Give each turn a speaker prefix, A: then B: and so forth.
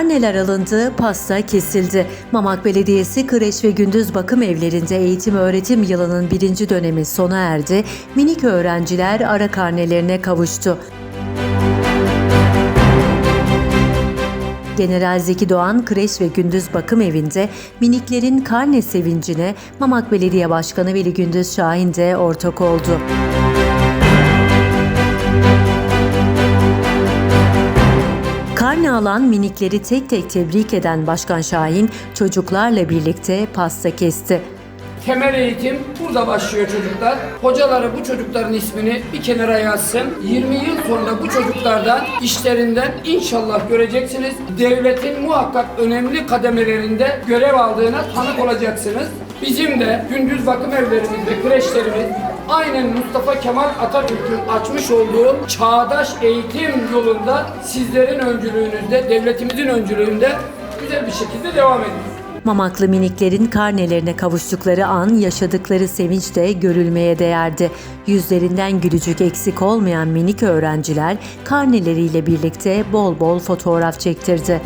A: Karneler alındı, pasta kesildi. Mamak Belediyesi kreş ve gündüz bakım evlerinde eğitim öğretim yılının birinci dönemi sona erdi. Minik öğrenciler ara karnelerine kavuştu. General Zeki Doğan kreş ve gündüz bakım evinde miniklerin karne sevincine Mamak Belediye Başkanı Veli Gündüz Şahin de ortak oldu. Karne alan minikleri tek tek tebrik eden Başkan Şahin çocuklarla birlikte pasta kesti.
B: Temel eğitim burada başlıyor çocuklar. Hocaları bu çocukların ismini bir kenara yazsın. 20 yıl sonra bu çocuklardan işlerinden inşallah göreceksiniz. Devletin muhakkak önemli kademelerinde görev aldığına tanık olacaksınız. Bizim de gündüz bakım evlerimiz ve kreşlerimiz aynen Mustafa Kemal Atatürk'ün açmış olduğu çağdaş eğitim yolunda sizlerin öncülüğünüzde, devletimizin öncülüğünde güzel bir şekilde devam ediyor.
A: Mamaklı miniklerin karnelerine kavuştukları an yaşadıkları sevinç de görülmeye değerdi. Yüzlerinden gülücük eksik olmayan minik öğrenciler karneleriyle birlikte bol bol fotoğraf çektirdi.